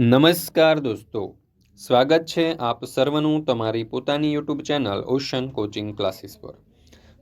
નમસ્કાર દોસ્તો. સ્વાગત છે આપ સર્વનું તમારી પોતાની YouTube channel ocean coaching classes પર.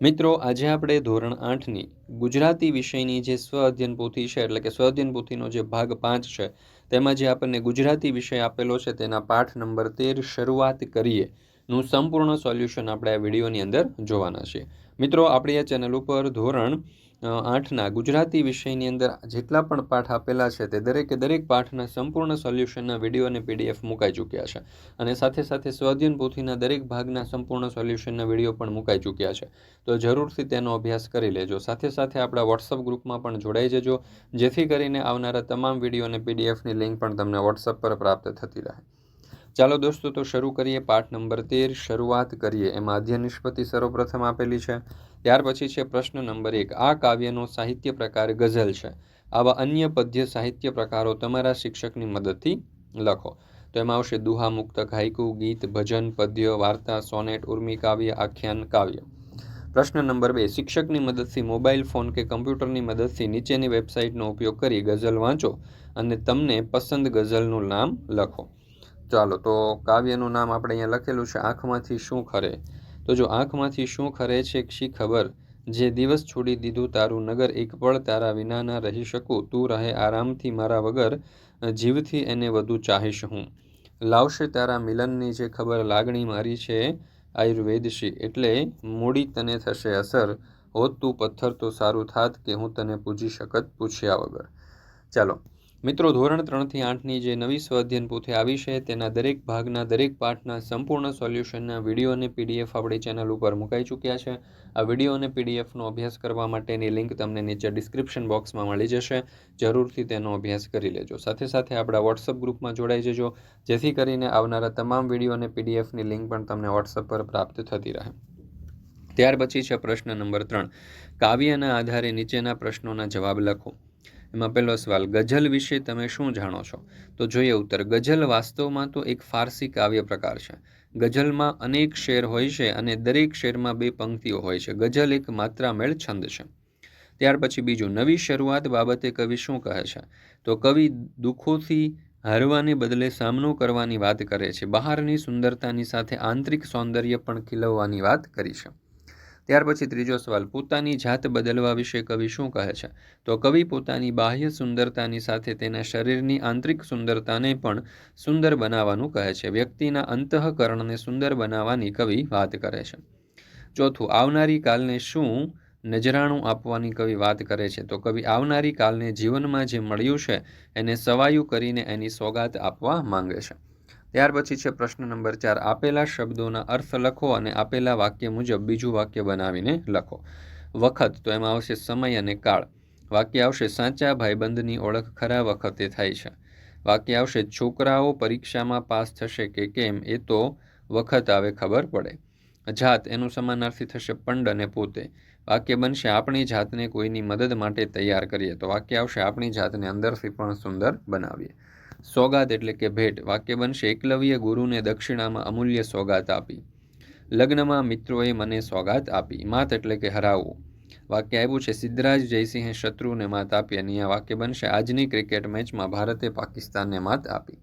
મિત્રો, આજે આપણે ધોરણ આઠની ગુજરાતી વિષયની જે સ્વ અધ્યયન પોથી છે, એટલે કે સ્વ અધ્યયન પોથીનો જે ભાગ પાંચ છે, તેમાં જે આપણને ગુજરાતી વિષય આપેલો છે, તેના પાઠ નંબર તેર શરૂઆત કરીએ. નું સંપૂર્ણ સોલ્યુશન આપણે આ વિડીયોની અંદર જોવાના છીએ મિત્રો, આપણી આ ચેનલ ઉપર ધોરણ આઠના ગુજરાતી વિષયની અંદર જેટલા પણ પાઠ આપેલા છે તે દરેકે દરેક પાઠના સંપૂર્ણ સોલ્યુશનના વીડિયો અને પીડીએફ મુકાઈ ચૂક્યા છે. અને સાથે સાથે સ્વાધ્યન પોથીના દરેક ભાગના સંપૂર્ણ સોલ્યુશનના વીડિયો પણ મુકાઈ ચૂક્યા છે. તો જરૂરથી તેનો અભ્યાસ કરી લેજો. સાથે સાથે આપણા વોટ્સઅપ ગ્રુપમાં પણ જોડાઈ જજો, જેથી કરીને આવનારા તમામ વીડિયો અને પીડીએફની લિંક પણ તમને વોટ્સઅપ પર પ્રાપ્ત થતી રહે. ચાલો દોસ્તો, તો શરૂ કરીએ પાઠ નંબર તેર, શરૂઆત કરીએ. એમાં અધ્યય નિષ્પતિ સર્વપ્રથમ આપેલી છે. ત્યાર પછી છે પ્રશ્ન નંબર એક. આ કાવ્યનો સાહિત્ય પ્રકાર ગઝલ છે. આવા અન્ય પદ્ય સાહિત્ય પ્રકારો તમારા શિક્ષકની મદદથી લખો. તો એમાં આવશે દુહા મુક્ત હાઇકુ ગીત, ભજન, પદ્ય, વાર્તા, સોનેટ, ઉર્મી કાવ્ય, આખ્યાન, કાવ્ય. પ્રશ્ન નંબર બે. શિક્ષકની મદદથી મોબાઈલ ફોન કે કમ્પ્યુટરની મદદથી નીચેની વેબસાઇટનો ઉપયોગ કરી ગઝલ વાંચો અને તમને પસંદ ગઝલનું નામ લખો. ચાલો, તો કાવ્યનું નામ આપણે અહીંયા લખેલું છે, આંખમાંથી શું ખરે? તો જો આંખમાંથી શું ખરે છે, શી ખબર? જે દિવસ છોડી દીધું તારું નગર, એક પળ તારા વિનાના રહી શકું. તું રહે આરામથી મારા વગર, જીવથી એને વધુ ચાહીશ હું. લાવશે તારા મિલનની જે ખબર, લાગણી મારી છે આયુર્વેદશી. એટલે મૂડી તને થશે અસર. હોત તું પથ્થર તો સારું થાત કે હું તને પૂજી શકત, પૂછ્યા વગર. ચાલો મિત્રો, ધોરણ ત્રણથી આઠની જે નવી સ્વાધ્યન પોથી આવી છે, તેના દરેક ભાગના દરેક પાઠના સંપૂર્ણ સોલ્યુશનના વીડિયો અને પીડીએફ આપણી ચેનલ ઉપર મુકાઈ ચૂક્યા છે. આ વીડિયો અને પીડીએફનો અભ્યાસ કરવા માટેની લિંક તમને નીચે ડિસ્ક્રિપ્શન બોક્સમાં મળી જશે. જરૂરથી તેનો અભ્યાસ કરી લેજો. સાથે સાથે આપણા વોટ્સઅપ ગ્રુપમાં જોડાઈ જજો, જેથી કરીને આવનારા તમામ વીડિયો અને પીડીએફની લિંક પણ તમને વોટ્સઅપ પર પ્રાપ્ત થતી રહે. ત્યાર પછી છે પ્રશ્ન નંબર ત્રણ. કાવ્યના આધારે નીચેના પ્રશ્નોના જવાબ લખો. એમાં પહેલો સવાલ, ગઝલ વિશે તમે શું જાણો છો? તો જોઈએ ઉત્તર, ગઝલ વાસ્તવમાં તો એક ફારસી કાવ્ય પ્રકાર છે. ગઝલમાં અનેક શેર હોય છે અને દરેક શેરમાં બે પંક્તિઓ હોય છે. ગઝલ એક માત્રામેળ છંદ છે. ત્યાર પછી બીજું, નવી શરૂઆત બાબતે કવિ શું કહે છે? તો કવિ દુઃખોથી હારવાને બદલે સામનો કરવાની વાત કરે છે. બહારની સુંદરતાની સાથે આંતરિક સૌંદર્ય પણ ખીલવવાની વાત કરી છે. ત્યાર પછી ત્રીજો સવાલ, પોતાની જાત બદલવા વિશે કવિ શું કહે છે? તો કવિ પોતાની બાહ્ય સુંદરતાની સાથે તેના શરીરની આંતરિક સુંદરતાને પણ સુંદર બનાવવાનું કહે છે. વ્યક્તિના અંતઃકરણને સુંદર બનાવવાની કવિ વાત કરે છે. ચોથું, આવનારી કાલને શું નજરાણું આપવાની કવિ વાત કરે છે? તો કવિ, આવનારી કાલને જીવનમાં જે મળ્યું છે, એને સવાયું કરીને એની સોગાત આપવા માંગે છે. ત્યાર પછી છે પ્રશ્ન નંબર ચાર. આપેલા શબ્દોના અર્થ લખો અને આપેલા વાક્ય મુજબ બીજું વાક્ય બનાવીને લખો. વખત, તો એમાં આવશે સમય અને કાળ. વાક્ય આવશે સાચા ભાઈબંધની ઓળખ ખરા વખતે થાય છે. વાક્ય આવશે છોકરાઓ પરીક્ષામાં પાસ થશે કે કેમ, એ તો વખત આવે ખબર પડે. જાત, એનું સમાનાર્થી થશે પંડ અને પોતે. વાક્ય બનશે આપણી જાતને કોઈની મદદ માટે તૈયાર કરીએ. તો વાક્ય આવશે આપણી જાતને અંદરથી પણ સુંદર બનાવીએ. સોગાત એટલે કે ભેટ વાક્ય બનશે, એકલવ્ય ગુરુને દક્ષિણામાં અમૂલ્ય સોગાત આપી. લગ્નમાં મિત્રોએ મને સોગાત આપી, માત એટલે કે હરાવવું વાક્ય આવ્યું છે, સિદ્ધરાજ જયસિંહે શત્રુને માત આપી અને આ વાક્ય બનશે, આજની ક્રિકેટ મેચમાં ભારતે પાકિસ્તાનને માત આપી.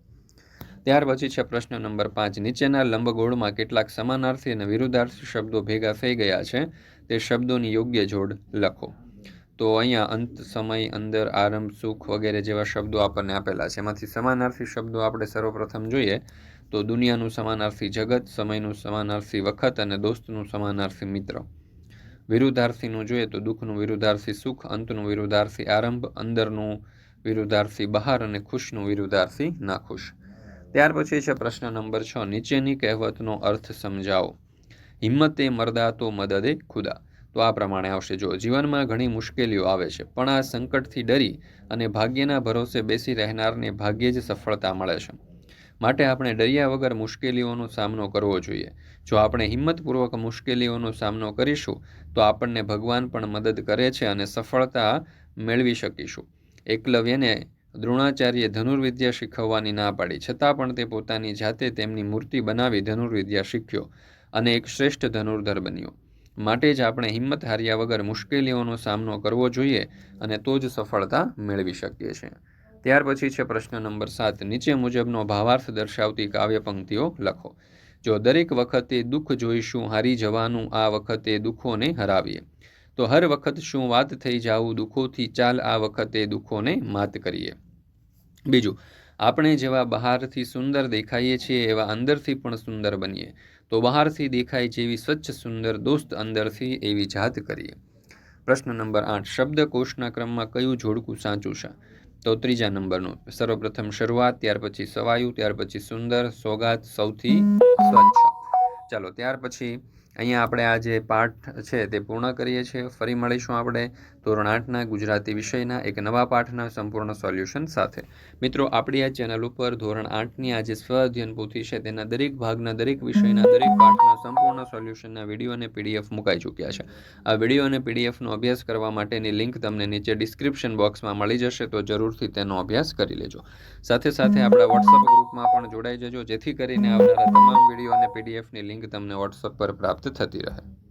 ત્યાર પછી છે પ્રશ્ન નંબર પાંચ, નીચેના લંબગોળમાં કેટલાક સમાનાર્થી અને વિરુદ્ધાર્થી શબ્દો ભેગા થઈ ગયા છે, તે શબ્દોની યોગ્ય જોડ લખો. તો અહીંયા અંત સમય અંદર આરંભ, સુખ વગેરે જેવા શબ્દો આપણને આપેલા છે. એમાંથી સમાનાર્થી શબ્દો આપણે સર્વપ્રથમ જોઈએ તો દુનિયાનું સમાનાર્થી જગત, સમયનું સમાનાર્થી વખત અને દોસ્તનું સમાનાર્થી મિત્ર. વિરુદ્ધાર્થીનું જોઈએ તો દુઃખનું વિરુદ્ધાર્થી સુખ, અંતનું વિરુદ્ધાર્થી આરંભ, અંદરનું વિરુદ્ધાર્થી બહાર અને ખુશનું વિરુદ્ધાર્થી નાખુશ. ત્યાર પછી છે પ્રશ્ન નંબર છ, નીચેની કહેવતનો અર્થ સમજાવો. હિંમતે મરદા તો મદદે ખુદા. તો આ પ્રમાણે આવશે. જો જીવનમાં ઘણી મુશ્કેલીઓ આવે છે, પણ આ સંકટથી ડરી અને ભાગ્યના ભરોસે બેસી રહેનારને ભાગ્યે જ સફળતા મળે છે. માટે આપણે ડર્યા વગર મુશ્કેલીઓનો સામનો કરવો જોઈએ. જો આપણે હિંમતપૂર્વક મુશ્કેલીઓનો સામનો કરીશું, તો આપણને ભગવાન પણ મદદ કરે છે અને સફળતા મેળવી શકીશું. એકલવ્યને દ્રોણાચાર્ય ધનુર્વિદ્યા શીખવવાની ના પાડી. છતાં પણ તે પોતાની જાતે તેમની મૂર્તિ બનાવી ધનુર્વિદ્યા શીખ્યો અને એક શ્રેષ્ઠ ધનુર્ધર બન્યો. માટે જ આપણે હિંમત હાર્યા વગર મુશ્કેલીઓનો સામનો કરવો જોઈએ અને તો જ સફળતા મેળવી શકીએ છીએ. ત્યાર પછી છે પ્રશ્ન નંબર સાત. નીચે મુજબનો ભાવાર્થ દર્શાવતી કાવ્ય પંક્તિઓ લખો. જો દરેક વખતે દુઃખ જોઈશું હારી જવાનું, આ વખતે દુઃખોને હરાવીએ. તો હર વખત શું વાત થઈ જાવું, દુઃખોથી ચાલ, આ વખતે દુઃખોને માત કરીએ. બીજું, આપણે જેવા બહારથી સુંદર દેખાઈએ છીએ, એવા અંદરથી પણ સુંદર બનીએ. તો બહારથી દેખાય જેવી સ્વચ્છ સુંદર દોસ્ત અંદરથી એવી જાત કરીએ પ્રશ્ન નંબર આઠ, શબ્દકોશના ક્રમમાં કયું જોડકું સાચું છે? તો ત્રીજા નંબરનું, સર્વપ્રથમ શરૂઆત, ત્યાર પછી સવાયું, ત્યાર પછી સુંદર, સોગાત, સૌથી સ્વચ્છ. ચાલો, ત્યાર પછી અહીંયા આપણે આ જે પાઠ છે તે પૂર્ણ કરીએ છીએ. ફરી મળીશું આપણે ધોરણ આઠના ગુજરાતી વિષયના એક નવા પાઠના સંપૂર્ણ સોલ્યુશન સાથે. મિત્રો, આપણી આ ચેનલ ઉપર ધોરણ આઠની આ જે સ્વ અધ્યયન પોથી છે તેના દરેક ભાગના દરેક વિષયના દરેક પાઠના સંપૂર્ણ સોલ્યુશનના વીડિયો અને પીડીએફ મુકાઈ ચૂક્યા છે. આ વીડિયો અને પીડીએફનો અભ્યાસ કરવા માટેની લિંક તમને નીચે ડિસ્ક્રિપ્શન બોક્સમાં મળી જશે, તો જરૂરથી તેનો અભ્યાસ કરી લેજો. સાથે સાથે આપણા વોટ્સઅપ ગ્રુપમાં પણ જોડાઈ જજો, જેથી કરીને આવનારા તમામ વીડિયો અને પીડીએફની લિંક તમને વોટ્સઅપ પર પ્રાપ્ત થતી રહે